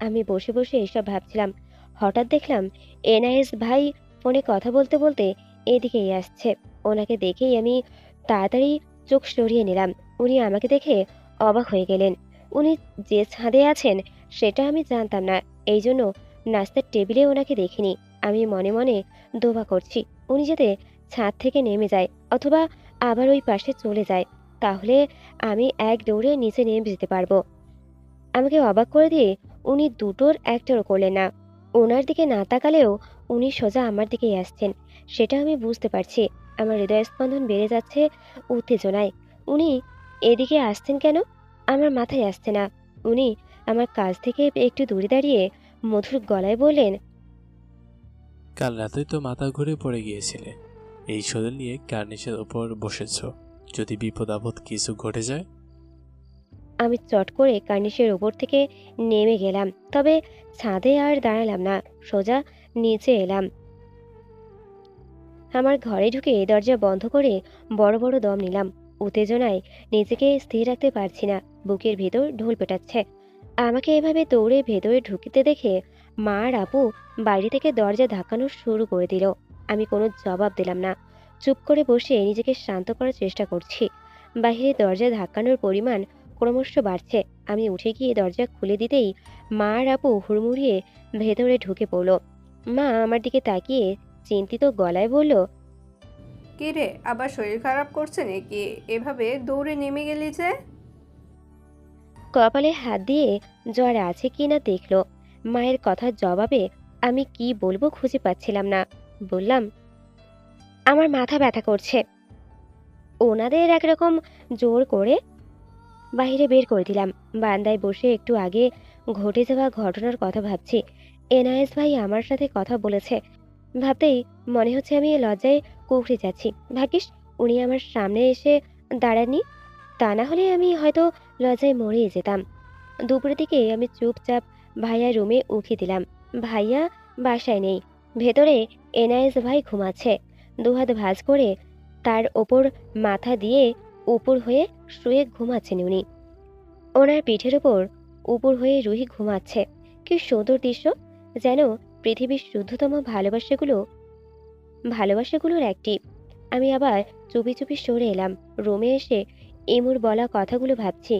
আমি বসে বসে এসব ভাবছিলাম। হঠাৎ দেখলাম এনআইএস ভাই ফোনে কথা বলতে বলতে এদিকেই আসছে। ওনাকে দেখেই আমি তাড়াতাড়ি চোখ সরিয়ে নিলাম। উনি আমাকে দেখে অবাক হয়ে গেলেন। উনি যে ছাদে আছেন সেটা আমি জানতাম না। এই জন্য নাস্তার টেবিলে ওনাকে দেখিনি। আমি মনে মনে দোবা করছি, উনি যাতে ছাদ থেকে নেমে যায় অথবা আবার ওই পাশে চলে যায়, তাহলে আমি এক দৌড়ে নিচে নেমে যেতে পারব। আমাকে অবাক করে দিয়ে উনি দুটোর একটারও করলেন না। ওনার দিকে না তাকালেও উনি সোজা আমার দিকেই আসছেন। সেটা আমি বুঝতে পারছি। আমার হৃদয়স্পন্দন বেড়ে যাচ্ছে উত্তেজনায়। উনি এদিকে আসছেন কেন? আমার মাথায় আসছে না। উনি আমার কাছ থেকে একটু দূরে দাঁড়িয়ে মধুর গলায় বললেন, কাল রাতেই তো মাথা ঘুরে পড়ে গিয়েছিলে। এই শরীর নিয়ে কার্নিশের ওপর বসেছ। যদি বিপদ আপদ কিছু ঘটে যায় আমি চট করে কার্নিশের ওপর থেকে নেমে গেলাম, তবে ছাদে আর দাঁড়ালাম না, সোজা নিচে এলাম। আমার ঘরে ঢুকে দরজা বন্ধ করে বড় বড় দম নিলাম, উত্তেজনায় নিজেকে স্থির রাখতে পারছি না, বুকের ভেতর ঢোল পেটাচ্ছে। আমাকে এভাবে দৌড়ে ভেতরে ঢুকিতে দেখে মা আর আপু বাইরে থেকে দরজা ধাক্কানো শুরু করে দিল। আমি কোনো জবাব দিলাম না, চুপ করে বসে নিজেকে শান্ত করার চেষ্টা করছি। বাইরে দরজা ধাক্কানোর পরিমাণ ক্রমশ বাড়ছে। আমি উঠে গিয়ে দরজা খুলে দিতেই মা আর আপু হুড়মুড়িয়ে ভেতরে ঢুকে পড়ল। মা আমার দিকে তাকিয়ে চিন্তিত গলায় বলল কি রে আবার শরীর খারাপ করছে নাকি? এভাবে দৌড়ে নেমে গেলি যে? কপালে হাত দিয়ে জ্বর আছে কি না দেখল। মায়ের কথার জবাবে আমি কি বলব খুঁজে পাচ্ছিলাম না। বললাম আমার মাথা ব্যথা করছে। ওনাদের একরকম জোর করে বাইরে বের করে দিলাম। বারান্দায় বসে একটু আগে ঘটে যাওয়া ঘটনার কথা ভাবছি। এনআইএস ভাই আমার সাথে কথা বলেছে। ভাবতেই মনে হচ্ছে আমি লজ্জায় কুকড়ে যাচ্ছি। ভাগ্যিস উনি আমার সামনে এসে দাঁড়াননি। তা না হলে আমি হয়তো লজ্জায় মরেই যেতাম। দুপুরের দিকে আমি চুপচাপ ভাইয়া রুমে উঠে দিলাম। ভাইয়া বাসায় নেই। ভেতরে এনআইএস ভাই ঘুমাচ্ছে। দুহাত ভাঁজ করে তার ওপর মাথা দিয়ে উপর হয়ে শুয়ে ঘুমাচ্ছেন উনি। ওনার পিঠের ওপর উপর হয়ে রুহি ঘুমাচ্ছে। কি সুন্দর দৃশ্য! যেন পৃথিবীর শুদ্ধতম ভালোবাসাগুলো, ভালোবাসাগুলোর একটি। আমি আবার চুপি চুপি সরে এলাম। রুমে এসে ইমুর বলা কথাগুলো ভাবছি।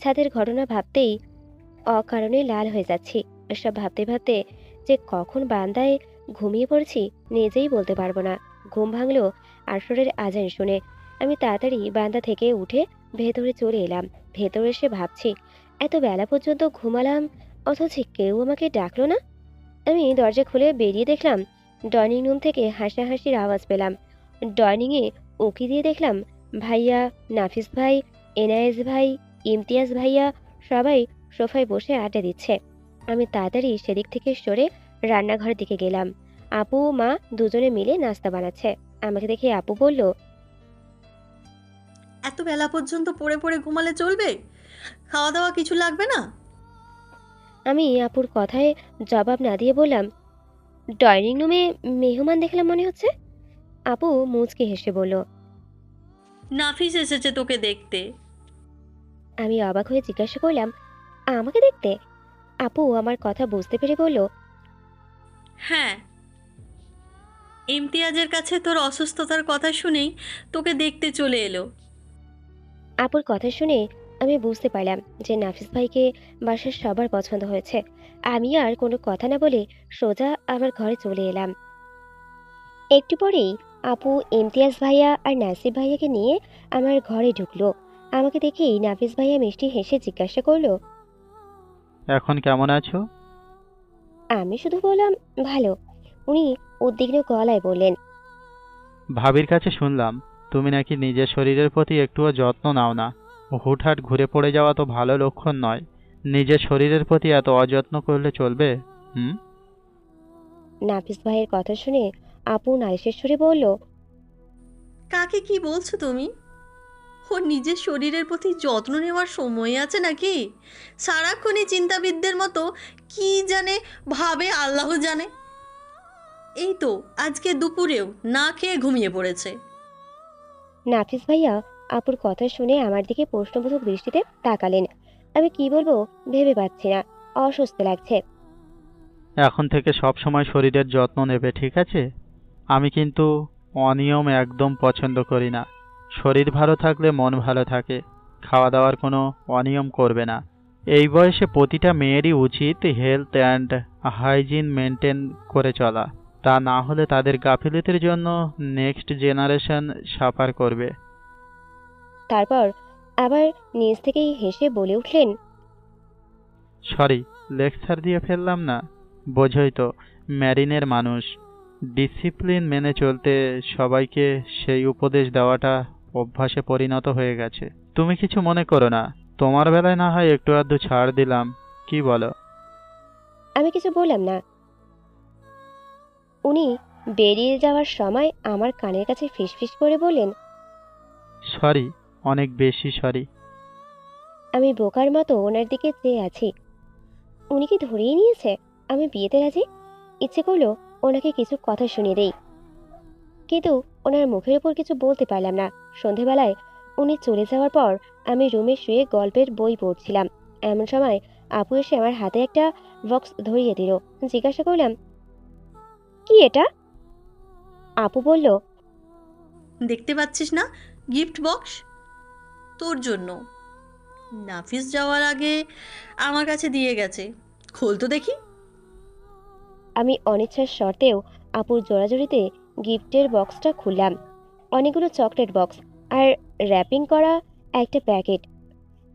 ছাদের ঘটনা ভাবতেই অকারণে লাল হয়ে যাচ্ছি। এসব ভাবতে ভাবতে যে কখন বান্দায় ঘুমিয়ে পড়ছি নিজেই বলতে পারব না। ঘুম ভাঙলো আসরের আজান শুনে। আমি তাড়াতাড়ি বান্দা থেকে উঠে ভেতরে চলে এলাম। ভেতরে এসে ভাবছি, এত বেলা পর্যন্ত ঘুমালাম, অথচ কেউ আমাকে ডাকলো না? আমি দরজা খুলে বেরিয়ে দেখলাম, ডাইনিং রুম থেকে হাসাহাসির আওয়াজ পেলাম। ডাইনিংয়ে উঁকি দিয়ে দেখলাম, ভাইয়া, নাফিস ভাই এনায়েস ভাই, ইমতিয়াজ ভাইয়া সবাই সোফায় বসে আড্ডা দিচ্ছে। আমি তাড়াতাড়ি সেদিক থেকে সরে রান্নাঘরের দিকে গেলাম। আপু, মা দুজনে মিলে নাস্তা বানাচ্ছে। আমাকে দেখে আপু বলল এত বেলা পর্যন্ত পড়ে পড়ে ঘুমালে চলবে? খাওয়া দাওয়া কিছু লাগবে না? আমি আপুর কথায় জবাব না দিয়ে বললাম ডাইনিং রুমে মেহমান দেখলাম মনে হচ্ছে? আপু মুচকে হেসে বলল নাফিস এসেছে তোকে দেখতে। আমি অবাক হয়ে জিজ্ঞাসা করলাম আমাকে দেখতে? আপু আমার কথা বুঝতে পেরে বলল হ্যাঁ। ইমতিয়াজের কাছে তোর অসুস্থতার কথা শুনেই তোকে দেখতে চলে এলো। আপুর কথা শুনে আমি বুঝতে পারলাম যে নাফিস ভাইকে বাসার সবার পছন্দ হয়েছে। আমি আর কোনো কথা না বলে সোজা আমার ঘরে চলে এলাম। একটু পরেই আপু ইমতিয়াজ ভাইয়া আর নাসিব ভাইয়াকে নিয়ে আমার ঘরে ঢুকলো। আমাকে দেখেই নাফিস ভাইয়া মিষ্টি হেসে জিজ্ঞাসা করল এখন কেমন আছো? আমি শুধু বললাম ভালো। উনি উদ্বিগ্ন গলায় বললেন ভাবির কাছে শুনলাম। তুমি নাকি নিজের শরীরের প্রতি একটুও যত্ন নাও না। হুটহাট ঘুরে পড়ে যাওয়া তো ভালো লক্ষণ নয়। নিজের শরীরের প্রতি এত অযত্ন করলে চলবে? হুম? নাফিস ভাইয়ের কথা শুনে আপু নালিশের সুরে বলল কাকে কি বলছো তুমি? ওর নিজের শরীরের প্রতি যত্ন নেওয়ার সময় আছে নাকি? সারাক্ষণই চিন্তাবিদদের মতো কি জানে ভাবে আল্লাহ জানে। এই তো আজকে দুপুরেও না খেয়ে ঘুমিয়ে পড়েছে। নাফিস ভাইয়া আপুর কথা শুনে আমার দিকে প্রশ্নবোধক দৃষ্টিতে তাকালেন। আমি কি বলব, ভেবে পাচ্ছি না। অসুস্থ লাগছে। এখন থেকে সব সময় শরীরের যত্ন নেবে, ঠিক আছে? আমি কিন্তু অনিয়ম একদম পছন্দ করি না। শরীর ভালো থাকলে মন ভালো থাকে। খাওয়া দাওয়ার কোনো অনিয়ম করবে না। এই বয়সে প্রতিটা মেয়েরই উচিত হেলথ অ্যান্ড হাইজিন মেনটেন করে চলা। তা না হলে তাদের গাফিলতির জন্য নেক্সট জেনারেশন সাফার করবে। তারপর আবার নিজ থেকেই হেসে বলে উঠলেন সরি লেকচার দিয়ে ফেললাম না বোঝই তো ম্যারিনের মানুষ। ডিসিপ্লিন মেনে চলতে সবাইকে সেই উপদেশ দেওয়াটা অভ্যাসে পরিণত হয়ে গেছে। তুমি কিছু মনে করো না তোমার বেলায় না হয় একটু আধটু ছাড় দিলাম কি বলো? আমি কিছু বললাম না উনি বেরিয়ে যাওয়ার সময় আমার কানের কাছে ফিসফিস করে বললেন সরি অনেক বেশি সরি। আমি বোকার মতো ওনার দিকে চেয়ে আছি। উনি কি ধরিয়ে নিয়েছে? আমি বিয়েতে রাজি? ইচ্ছে করল ওনাকে কিছু কথা শুনিয়ে দেই। কিন্তু ওনার মুখের উপর কিছু বলতে পারলাম না। সন্ধেবেলায় উনি চলে যাওয়ার পর আমি রুমে শুয়ে গল্পের বই পড়ছিলাম। এমন সময় আপু এসে আমার হাতে একটা বক্স ধরিয়ে দিল। জিজ্ঞাসা করলাম কি এটা? আপু বলল দেখতে পাচ্ছিস না? Gift box? তোর জন্য। নাফিস যাওয়ার আগে আমার কাছে দিয়ে গেছে। খোল তো দেখি। আমি অনিচ্ছার শর্তেও আপুর জোড়াজুড়িতে গিফটের বক্সটা খুললাম। অনেকগুলো চকলেট বক্স আর র্যাপিং করা একটা প্যাকেট।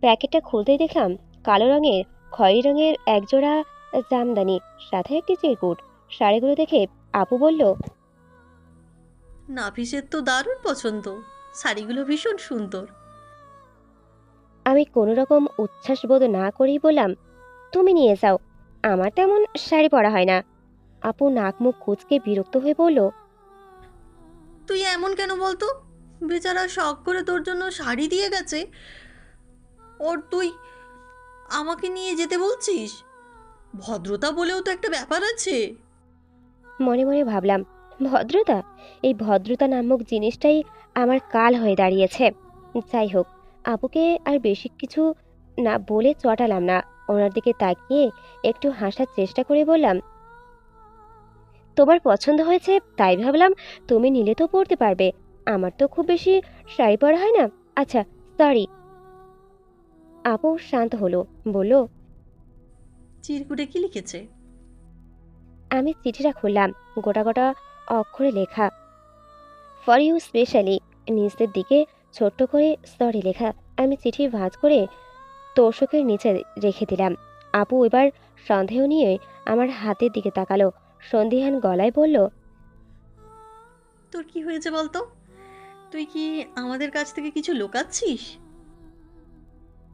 প্যাকেটটা খুলতেই দেখলাম কালো রঙের খয়েরি রঙের একজোড়া জামদানি সাথে একটি চিরকুট। শাড়িগুলো দেখে আপু বলল নাফিসের তো দারুণ পছন্দ। শাড়িগুলো ভীষণ সুন্দর। আমি কোনো রকম উচ্ছ্বাস বোধ না করেই বললাম তুমি নিয়ে যাও আমার তেমন শাড়ি পরা হয় না। আপু নাক মুখ কুচকে বিরক্ত হয়ে বলল তুই এমন কেন বলতো? বেচারা শখ করে তোর জন্য শাড়ি দিয়ে গেছে। ওর তুই আমাকে নিয়ে যেতে বলছিস? ভদ্রতা বলেও তো একটা ব্যাপার আছে। মনে মনে ভাবলাম, ভদ্রতা? এই ভদ্রতা নামক জিনিসটাই আমার কাল হয়ে দাঁড়িয়েছে। যাই হোক, আপুকে আর বেশি কিছু না বলে চটালাম না। ওনার দিকে তাকিয়ে একটু হাসার চেষ্টা করে বললাম, তোমার পছন্দ হয়েছে, তাই ভাবলাম তুমি নিলে তো পড়তে পারবে। আমার তো খুব বেশি শাড়ি পরা হয় না। আচ্ছা সরি আপু শান্ত হলো, বলল, চিরকুটে কি লিখেছে? আমি চিঠিটা খুললাম গোটা গোটা অক্ষরে লেখা। ফর ইউ স্পেশালি নিচের দিকে ছোট্ট করে স্তরে লেখা। আমি চিঠি ভাঁজ করে তোষকের নিচে রেখে দিলাম। আপু এবার সন্দেহ নিয়ে আমার হাতের দিকে তাকালো। সন্ধিহান গলায় বলল তোর কি হয়েছে বলতো? তুই কি আমাদের কাছ থেকে কিছু লোকাচ্ছিস?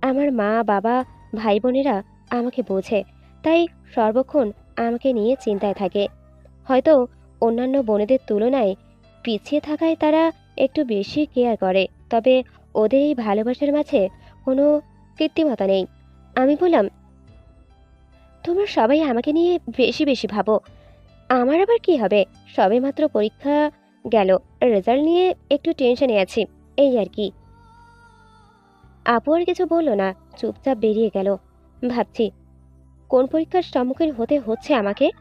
আমার মা বাবা ভাই বোনেরা আমাকে বোঝে তাই সর্বক্ষণ আমাকে নিয়ে চিন্তায় থাকে। হয়তো অন্যান্য বোনেদের তুলনায় পিছিয়ে থাকায় তারা একটু বেশি কেয়ার করে, তবে ওদের এই ভালোবাসার মাঝে কোনো কৃত্রিমতা নেই। আমি বললাম, তোমরা সবাই আমাকে নিয়ে বেশি বেশি ভাবো। আমার আবার কি হবে? সবে মাত্র পরীক্ষা গেল রেজাল্ট নিয়ে একটু টেনশনে আছি, এই আর কি। আপু আর কিছু বলল না, চুপচাপ বেরিয়ে গেল। ভাবছি কোন পরীক্ষার সম্মুখীন হতে হচ্ছে আমাকে?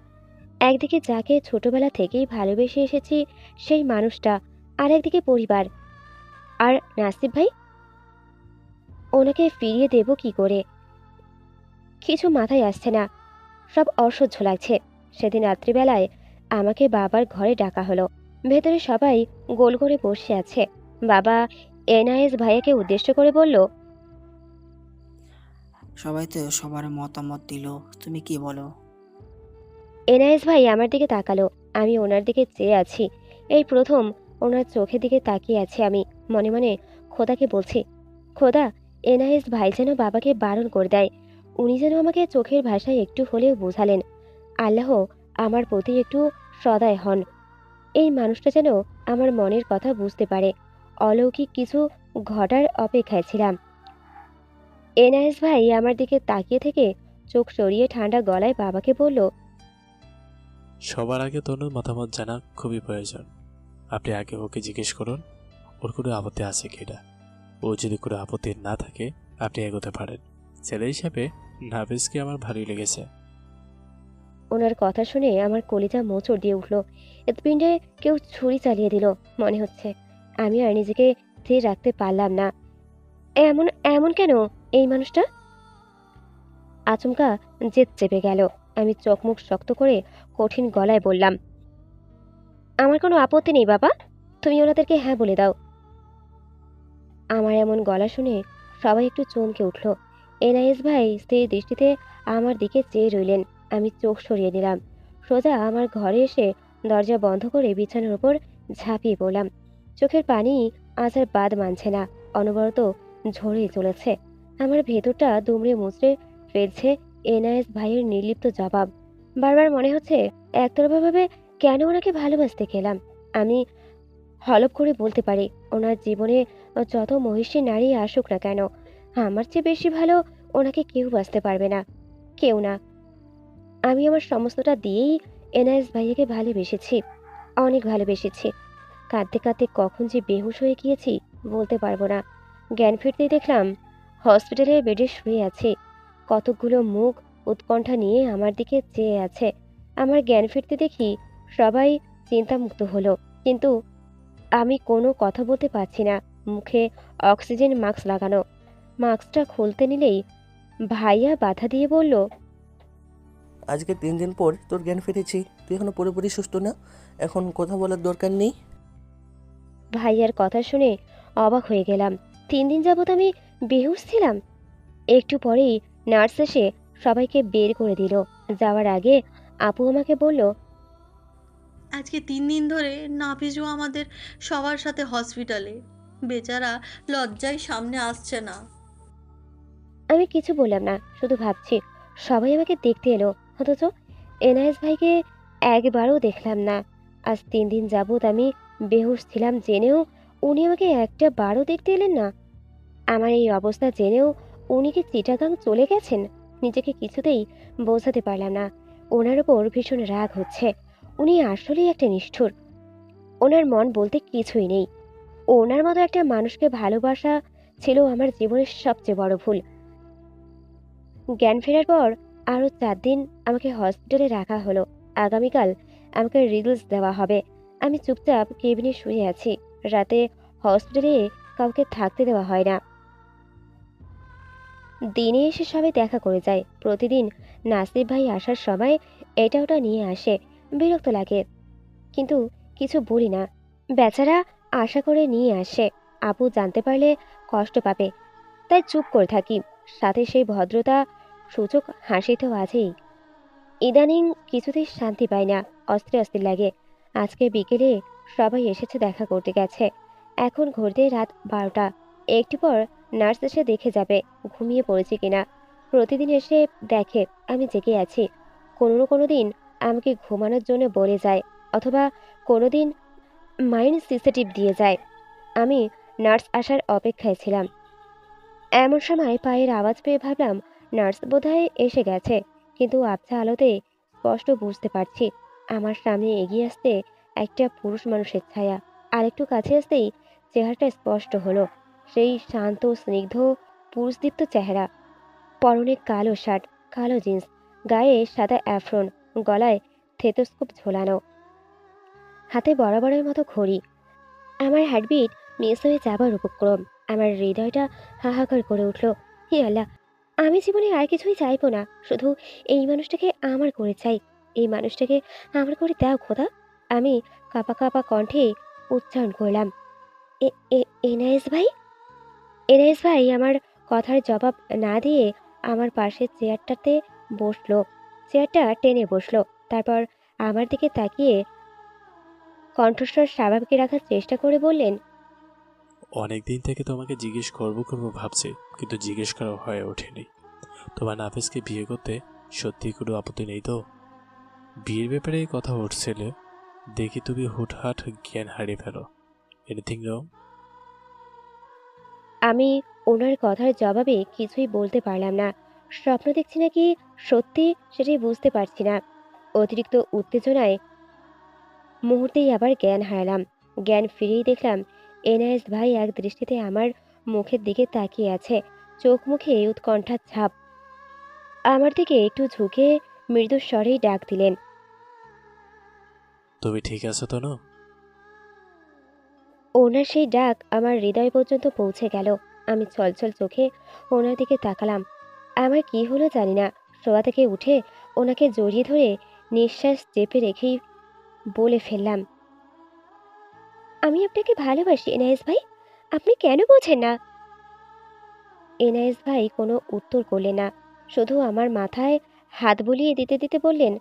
একদিকে যাকে ছোটবেলা থেকেই ভালোবেসে এসেছি সেই মানুষটা আর একদিকে পরিবার। আর নাসিব ভাই? ওনাকে ফিরিয়ে দেব কি করে? কিছু মাথায় আসছে না। সব অসহ্য লাগছে। সেদিন রাত্রিবেলায় আমাকে বাবার ঘরে ডাকা হলো। ভেতরে সবাই গোল করে বসে আছে। বাবা এনআইএস ভাইয়াকে উদ্দেশ্য করে বলল সবাই তো সবার মতামত দিল। তুমি কি বলো? এনআইএস ভাই আমার দিকে তাকালো, আমি ওনার দিকে চেয়ে আছি। এই প্রথম ওনার চোখের দিকে তাকিয়ে আছি আমি। মনে মনে খোদাকে বলছি, খোদা, এনআইএস ভাই যেন বাবাকে বারণ করে দেয়। উনি যেন আমাকে চোখের ভাষায় একটু হলেও বোঝালেন। আল্লাহ আমার প্রতি একটু সদয় হন। এই মানুষটা যেন আমার মনের কথা বুঝতে পারে। অলৌকিক কিছু ঘটার অপেক্ষায় ছিলাম। এনআইএস ভাই আমার দিকে তাকিয়ে থেকে চোখ সরিয়ে ঠান্ডা গলায় বাবাকে বলল সবার আগে তনুর মতামত জানা খুবই প্রয়োজন। আপনি আগে ওকে জিজ্ঞেস করুন ওর কোনো আপত্তি আছে কিনা ও যদি কোনো আপত্তি না থাকে আপনি এগোতে পারেন। ছেলে হিসাবে নাফিসকে আমার ভালোই লেগেছে। ওনার কথা শুনে আমার কলিজা মোচড় দিয়ে উঠল। হৃৎপিণ্ডে কেউ ছুরি চালিয়ে দিল মনে হচ্ছে। আমি আর নিজেকে স্থির রাখতে পারলাম না। এমন এমন কেন? এই মানুষটা? আচমকা জেদ চেপে গেল। আমি চোখ মুখ শক্ত করে কঠিন গলায় বললাম, আমার কোনো আপত্তি নেই, বাবা। তুমি ওনাদেরকে হ্যাঁ বলে দাও। আমার এমন গলা শুনে সবাই একটু চমকে উঠল। এনআইএস ভাই স্থির দৃষ্টিতে আমার দিকে চেয়ে রইলেন। আমি চোখ সরিয়ে দিলাম সোজা আমার ঘরে এসে দরজা বন্ধ করে বিছানার উপর ঝাঁপিয়ে পড়লাম। চোখের পানি আজ আর বাদ মানছে না। অনবরত ঝরেই চলেছে। আমার ভেতরটা দুমড়ে মুচড়ে ফেলছে এনআইএস ভাইয়ের নির্লিপ্ত জবাব। বারবার মনে হচ্ছে একতরফাভাবে কেন ওনাকে ভালোবাসতে গেলাম। আমি হলপ করে বলতে পারি, ওনার জীবনে যত মহিষী নারী আসুক না কেন, আমার চেয়ে বেশি ভালো ওনাকে কেউ বাঁচতে পারবে না। কেউ না। আমি আমার সমস্তটা দিয়েই এনআইএস ভাইয়াকে ভালোবেসেছি, অনেক ভালোবেসেছি। কাঁদতে কাঁদতে কখন যে বেহুশ হয়ে গিয়েছি বলতে পারব না। জ্ঞান ফিরতেই দেখলাম হসপিটালে বেডে শুয়ে আছে। কতকগুলো মুখ উৎকণ্ঠা নিয়ে আমার দিকে চেয়ে আছে। আমার জ্ঞান ফিরতে দেখি সবাই চিন্তামুক্ত হলো। কিন্তু আমি কোনো কথা বলতে পারছি না। মুখে অক্সিজেন মাস্ক লাগানো। মাস্কটা খুলতে নিলেই ভাইয়া বাধা দিয়ে বলল আজকে তিন দিন পর তোর জ্ঞান ফিরেছি। তুই এখনও পুরোপুরি সুস্থ না? এখন কথা বলার দরকার নেই? ভাইয়ার কথা শুনে অবাক হয়ে গেলাম। তিন দিন যাবত আমি বেহুশ ছিলাম। একটু পরেই নার্স এসে সবাইকে বের করে দিল। যাওয়ার আগে আপু আমাকে বলল আজকে তিন দিন ধরে নাফিজও আমাদের সবার সাথে হসপিটালে। বেচারা লজ্জায় সামনে আসছে না। আমি কিছু বললাম না শুধু ভাবছি সবাই আমাকে দেখতে এলো। অথচ এনআইএস ভাইকে একবারও দেখলাম না। আজ তিন দিন যাবত আমি বেহুশ ছিলাম জেনেও উনি আমাকে একটা বারও দেখতে এলেন না। আমার এই অবস্থা জেনেও উনি কি চিটাগাং চলে গেছেন, নিজেকে কিছুতেই বোঝাতে পারলাম না। ওনার ওপর ভীষণ রাগ হচ্ছে। উনি আসলেই একটা নিষ্ঠুর। ওনার মন বলতে কিছুই নেই। ওনার মতো একটা মানুষকে ভালোবাসা ছিল আমার জীবনের সবচেয়ে বড় ভুল। জ্ঞান ফেরার পর আরও চার দিন আমাকে হসপিটালে রাখা হলো। আগামীকাল আমাকে রিলস দেওয়া হবে। আমি চুপচাপ কেবিনে শুয়ে আছি। রাতে হসপিটালে কাউকে থাকতে দেওয়া হয় না। দিনে এসে সবাই দেখা করে যায়। প্রতিদিন নাসিব ভাই আসার সময় এটা ওটা নিয়ে আসে, বিরক্ত লাগে। কিন্তু কিছু বলি না। বেচারা আশা করে নিয়ে আসে। আপু জানতে পারলে কষ্ট পাবে। তাই চুপ করে থাকি। সাথে সেই ভদ্রতা, সূচক হাসি তো আছেই। ইদানিং কিছুতেই শান্তি পাই না। অস্থির অস্থির লাগে। আজকে বিকেলে সবাই এসেছে দেখা করতে গেছে। এখন ঘুরতে রাত বারোটা। একটু পর নার্স এসে দেখে যাবে, ঘুমিয়ে পড়েছি কিনা। প্রতিদিন এসে দেখে, আমি জেগে আছি। কোনো না কোনো দিন আমাকে ঘুমানোর জন্য বলে যায়, অথবা কোনো দিন মাইন্ড সিসিটিভ দিয়ে যায়। আমি নার্স আসার অপেক্ষায় ছিলাম। এমন সময় পায়ের আওয়াজ পেয়ে ভাবলাম, নার্স বোধহয় এসে গেছে। কিন্তু আবছা আলোতে স্পষ্ট বুঝতে পারছি, আমার সামনে এগিয়ে আসতে একটা পুরুষ মানুষের ছায়া। আর একটু কাছে আসতেই চেহারাটা স্পষ্ট হলো। সেই শান্ত, স্নিগ্ধ, পুরুষদীপ্ত চেহারা। পরনে কালো শার্ট, কালো জিন্স, গায়ে সাদা অ্যাফ্রন, গলায় থেতোস্কোপ ঝোলানো। হাতে বরাবরের মতো ঘড়ি। আমার হার্টবিট মিস হয়ে যাবার উপক্রম। আমার হৃদয়টা হাহাকার করে উঠল, হে আল্লাহ, আমি জীবনে আর কিছুই চাইব না। শুধু এই মানুষটাকে আমার করে চাই। এই মানুষটাকে আমার করে দাও, খোদা। আমি কাপা কাপা কণ্ঠে উচ্চারণ করলাম, এ- এ- এনআইএস ভাই? এনআইএস ভাই আমার কথার জবাব না দিয়ে আমার পাশের চেয়ারটাতে বসল। চেয়ারটা টেনে বসল। তারপর আমার দিকে তাকিয়ে কণ্ঠস্বর স্বাভাবিক রাখার চেষ্টা করে বললেন অনেক দিন থেকে তোমাকে জিজ্ঞেস করব করব ভাবছি, কিন্তু জিজ্ঞেস করা হয়ে ওঠেনি। তোমার নাফিসকে বিয়ে করতে সত্যি কোনো আপত্তি নেই তো? বিয়ের ব্যাপারে কথা উঠছিল, দেখি তুমি হুটহাট জ্ঞান হারিয়ে ফেলো। এনিথিং রং আমি ওনার কথার জবাবে কিছুই বলতে পারলাম না। স্বপ্ন দেখছি নাকি সত্যি সেটাই বুঝতে পারছি না। অতিরিক্ত উত্তেজনায় মুহূর্তেই আবার জ্ঞান হারালাম। জ্ঞান ফিরেই দেখলাম, এনআইএস ভাই এক দৃষ্টিতে আমার মুখের দিকে তাকিয়ে আছে। চোখ মুখে উৎকণ্ঠার ছাপ। আমার দিকে একটু ঝুঁকে মৃদু স্বরেই ডাক দিলেন, তুমি ঠিক আছো তো না ওনার সেই ডাক আমার হৃদয় পর্যন্ত পৌঁছে গেল। আমি ছলছল চোখে ওনার দিকে তাকালাম। আমার কি হলো জানি না। শোয়া থেকে উঠে ওনাকে জড়িয়ে ধরে নিঃশ্বাস চেপে রেখেই বলে ফেললাম, আমি আপনাকে ভালোবাসি, এনআইএস ভাই। আপনি কেন বোঝেন না? এনআইএস ভাই কোনো উত্তর করলেন না। শুধু আমার মাথায় হাত বুলিয়ে দিতে দিতে বললেন